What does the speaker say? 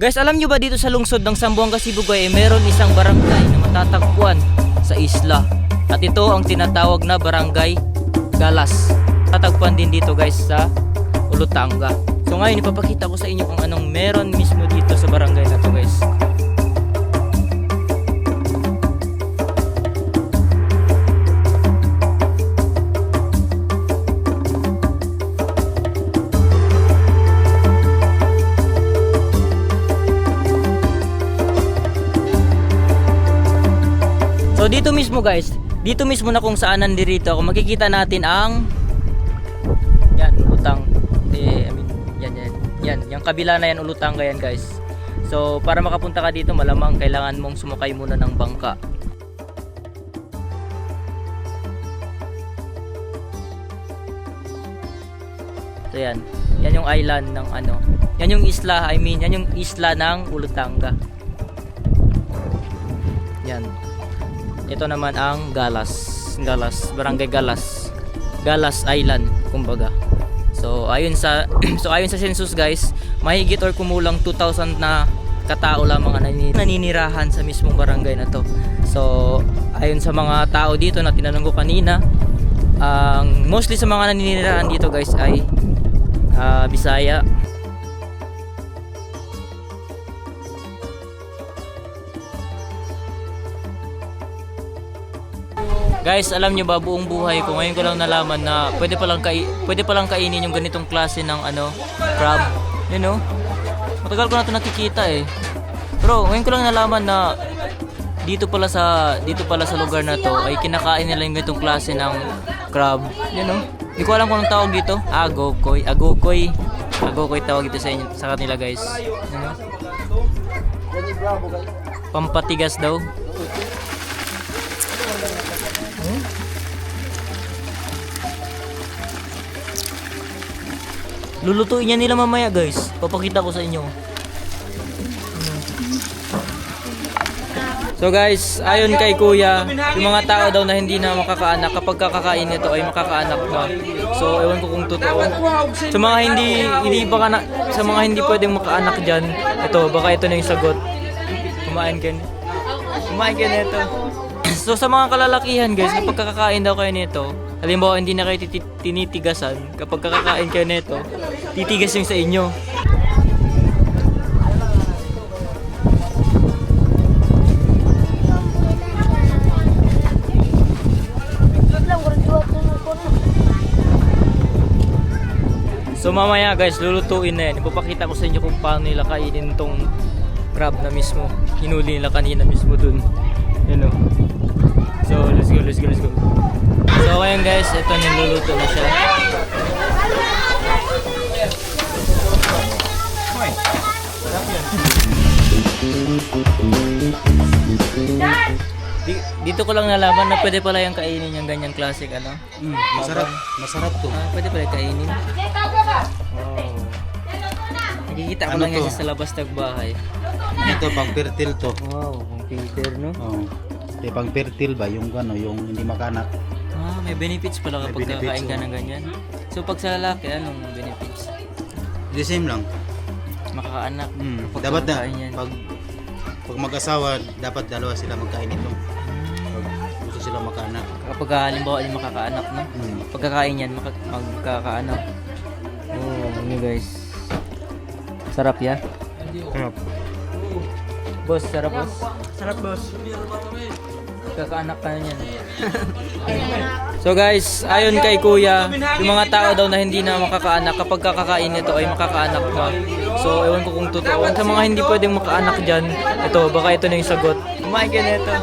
Guys, alam nyo ba dito sa lungsod ng Sambuanga, Sibugay, eh, meron isang barangay na matatagpuan sa isla. At ito ang tinatawag na Barangay Galas. Tatagpuan din dito guys sa Ulutanga. So ngayon ipapakita ko sa inyo kung anong meron mismo dito sa barangay na to guys. Dito mismo guys, dito mismo na kung saan nandirito ako, makikita natin ang yan, ulutang. Eh, I mean, yan, yan, yan, yung kabila na yan, ulutang yan guys. So para makapunta ka dito, malamang kailangan mong sumakay muna ng bangka. So yan, yan yung island ng ano, yan yung isla, I mean, yan yung isla ng Ulutanga. Yan. Ito naman ang Galas. Galas, Barangay Galas. Galas Island, kumbaga. So ayun sa so ayun sa census guys, mahigit or kumulang 2,000 na katao lamang ang nani- naninirahan sa mismong barangay na to. So ayun sa mga tao dito na tinanong ko kanina, ang mostly sa mga naninirahan dito guys ay ah, Bisaya, Guys, alam nyo ba buong buhay ko ngayon ko lang nalaman na pwede pa lang kai pwede pa lang kainin yung ganitong klase ng ano, crab. You know? Matagal ko na 'to nakikita eh. Pero ngayon ko lang nalaman na dito pala sa dito pala sa lugar na to ay kinakain nila yung ganitong klase ng crab. You know? Hindi ko alam kung anong tawag dito. Agokoy, agokoy. Agokoy tawag ito sa inyo, sa kanila guys. You know? Pampatigas daw. Lulutuin niya nila mamaya guys. Papakita ko sa inyo. So guys, ayon kay kuya, yung mga tao daw na hindi na makakaanak kapag kakakain nito ay makakaanak na. So ewan ko kung totoo. Sa mga hindi hindi baka na, sa mga hindi pwedeng makaanak diyan, ito baka ito na yung sagot. Kumain ka. Kumain ka nito. So sa mga kalalakihan guys, kapag kakakain daw kayo nito, halimbawa hindi na kayo tinitigasan, kapag kakakain kayo nito, titigas yung sa inyo. So mamaya guys, lulutuin na yan. Ipapakita ko sa inyo kung paano nila kainin tong crab na mismo. Hinuli nila kanina mismo dun. Yun o. So let's go, let's go, let's go. So ngayon guys, ito niluluto na siya. Di, dito ko lang nalaman na pwede pala yung kainin yung ganyang classic ano. Mm, masarap. Masarap to. Ah, pwede pala kainin. Wow. Nakikita ko Ano lang yan to? sa labas ng bahay. Ito pang fertile to. Wow, ang filter no? Oh. Ito pang fertile ba yung ano, yung hindi makanak. Ah, may benefits pala May kapag benefits, kakain ka oh. ng ganyan. So pag sa lalaki, anong benefits? The same lang. Makakaanak. Mm. Kapag Dapat na kumakain yan. pag pag mag-asawa, dapat dalawa sila magkain ito. Pag gusto sila makaanak. Kapag ah, halimbawa ay makakaanak, no? Mm. Pagkakain yan, maka- magkakaanak. Oh, yun guys. Sarap ya? Sarap. Boss, sarap boss. Sarap boss. Kakaanak ka na yan. so guys, ayon kay kuya, yung mga tao daw na hindi na makakaanak, kapag kakakain nito ay makakaanak pa. So ewan ko kung totoo. Sa mga hindi pwedeng makaanak dyan, ito, baka ito na yung sagot. Kumain ka nito.